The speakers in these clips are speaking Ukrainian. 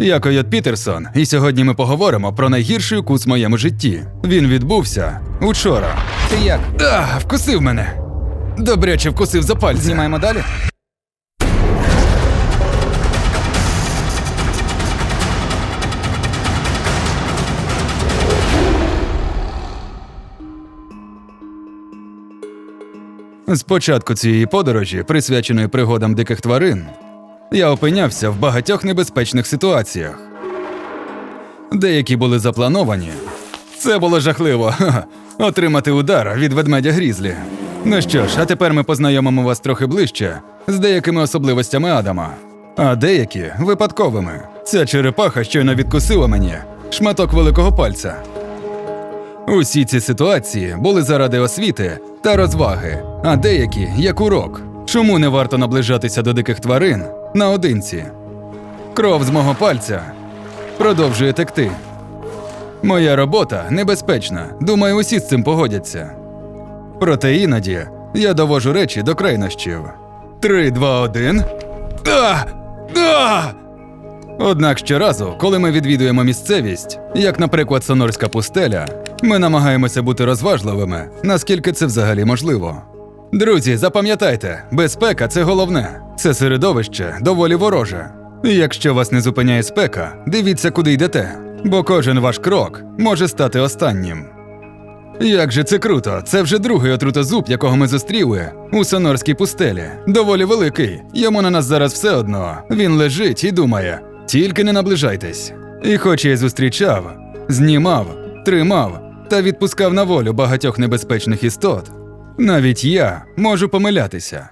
Я Койот Пітерсон, і сьогодні ми поговоримо про найгірший укус в моєму житті. Він відбувся учора. Ти як? А, вкусив мене. Добряче вкусив за пальці. Знімаємо далі? З початку цієї подорожі, присвяченої пригодам диких тварин, я опинявся в багатьох небезпечних ситуаціях. Деякі були заплановані. Це було жахливо отримати удар від ведмедя грізлі. Ну що ж, а тепер ми познайомимо вас трохи ближче з деякими особливостями Адама, а деякі випадковими. Ця черепаха щойно відкусила мені шматок великого пальця. Усі ці ситуації були заради освіти та розваги, а деякі як урок. Чому не варто наближатися до диких тварин наодинці? Кров з мого пальця продовжує текти. Моя робота небезпечна. Думаю, усі з цим погодяться. Проте іноді я довожу речі до крайнощів. Три, два, один. А! А! Однак щоразу, коли ми відвідуємо місцевість, як, наприклад, Сонорська пустеля, ми намагаємося бути розважливими, наскільки це взагалі можливо. Друзі, запам'ятайте, безпека це головне. Це середовище доволі вороже. І якщо вас не зупиняє спека, дивіться, куди йдете, бо кожен ваш крок може стати останнім. Як же це круто! Це вже другий отрутозуб, якого ми зустріли у Сонорській пустелі. Доволі великий. Йому на нас зараз все одно. Він лежить і думає: тільки не наближайтесь. І хоч я зустрічав, знімав, тримав та відпускав на волю багатьох небезпечних істот, навіть я можу помилятися.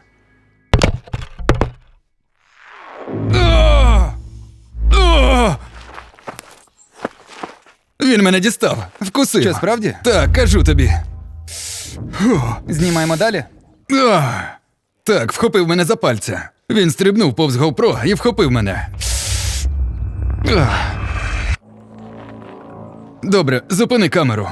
Він мене дістав, вкусив. Що, справді? Так, кажу тобі. Знімаємо далі? Так, вхопив мене за пальця. Він стрибнув повз GoPro і вхопив мене. Добре, зупини камеру.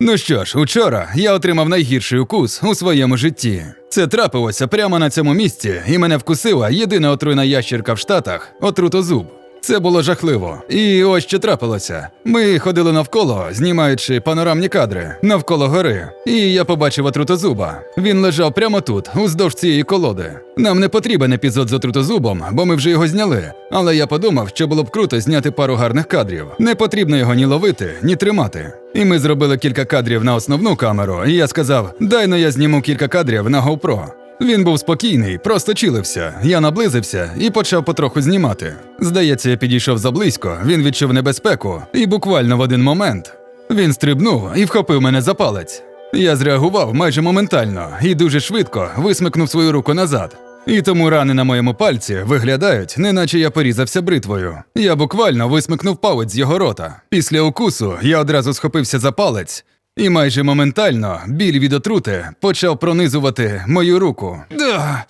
Ну що ж, учора я отримав найгірший укус у своєму житті. Це трапилося прямо на цьому місці, і мене вкусила єдина отруйна ящірка в Штатах отрутозуб. Це було жахливо. І ось що трапилося. Ми ходили навколо, знімаючи панорамні кадри навколо гори. І я побачив отрутозуба. Він лежав прямо тут, уздовж цієї колоди. Нам не потрібен епізод з отрутозубом, бо ми вже його зняли. Але я подумав, що було б круто зняти пару гарних кадрів. Не потрібно його ні ловити, ні тримати. І ми зробили кілька кадрів на основну камеру, і я сказав: дай но я зніму кілька кадрів на GoPro. Він був спокійний, просто чилився. Я наблизився і почав потроху знімати. Здається, я підійшов заблизько, він відчув небезпеку, і буквально в один момент він стрибнув і вхопив мене за палець. Я зреагував майже моментально і дуже швидко висмикнув свою руку назад. І тому рани на моєму пальці виглядають, неначе я порізався бритвою. Я буквально висмикнув палець з його рота. Після укусу я одразу схопився за палець, майже моментально біль від отрути почав пронизувати мою руку. Да.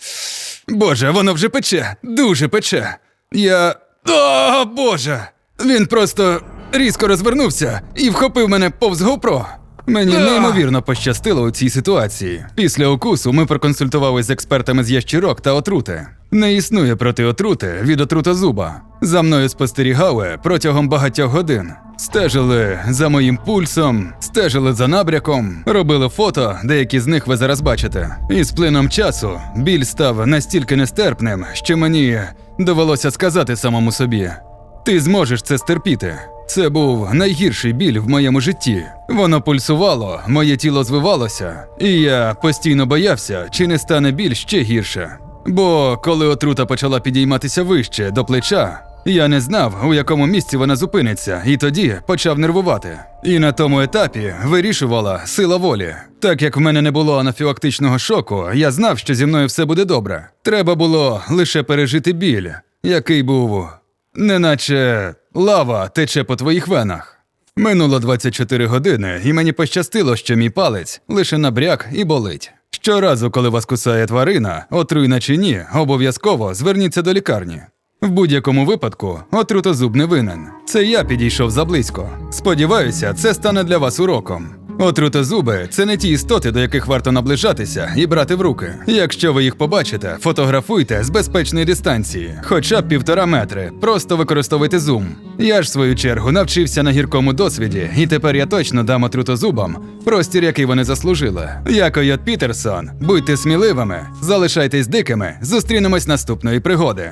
Боже, воно вже пече, дуже пече. Я. О, Боже! Він просто різко розвернувся і вхопив мене повз GoPro. Мені неймовірно пощастило у цій ситуації. Після укусу ми проконсультувалися з експертами з ящірок та отрути. Не існує проти отрути від отрутозуба. За мною спостерігали протягом багатьох годин. Стежили за моїм пульсом, стежили за набряком, робили фото, деякі з них ви зараз бачите. І з плином часу біль став настільки нестерпним, що мені довелося сказати самому собі: ти зможеш це стерпіти. Це був найгірший біль в моєму житті. Воно пульсувало, моє тіло звивалося, і я постійно боявся, чи не стане біль ще гірше. Бо коли отрута почала підійматися вище до плеча, я не знав, у якому місці вона зупиниться, і тоді почав нервувати. І на тому етапі вирішувала сила волі. Так як в мене не було анафілактичного шоку, я знав, що зі мною все буде добре. Треба було лише пережити біль, який був неначе лава тече по твоїх венах. Минуло 24 години, і мені пощастило, що мій палець лише набряк і болить. Щоразу, коли вас кусає тварина, отруйна чи ні, обов'язково зверніться до лікарні. В будь-якому випадку отрутозуб не винен. Це я підійшов заблизько. Сподіваюся, це стане для вас уроком. Отрутозуби це не ті істоти, до яких варто наближатися і брати в руки. Якщо ви їх побачите, фотографуйте з безпечної дистанції, хоча б півтора метри. Просто використовуйте зум. Я ж в свою чергу навчився на гіркому досвіді, і тепер я точно дам отрутозубам простір, який вони заслужили. Я Койот Пітерсон. Будьте сміливими, залишайтесь дикими. Зустрінемось наступної пригоди.